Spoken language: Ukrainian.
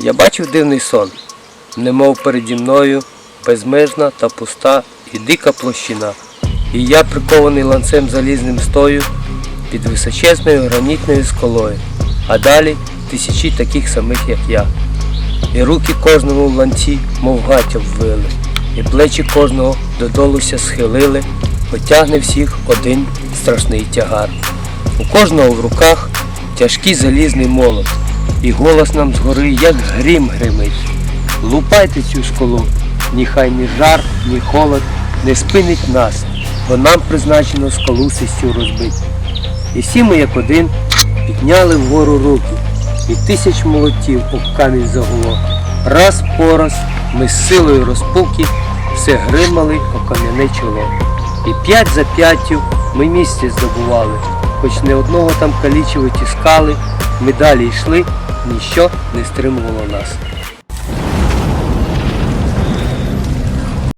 Я бачив дивний сон, немов переді мною безмежна та пуста і дика площина. І я прикований ланцем залізним стою під височезною гранітною скалою, а далі тисячі таких самих, як я. І руки кожному в ланці, мов гаття ввили, і плечі кожного додолуся схилили, потягне всіх один страшний тягар. У кожного в руках тяжкий залізний молот, і голос нам згори, як грім гримить. Лупайте цю скалу, ніхай ні жар, ні холод не спинить нас, бо нам призначено скалу сестю розбить. І всі ми як один підняли вгору руки, і тисяч молотів об камінь загуло. Раз по раз ми з силою розпуки все гримали о кам'яне чоло. І п'ять за п'яттю ми місце здобували, хоч не одного там калічили тіскали, ми далі йшли, ніщо не стримувало нас.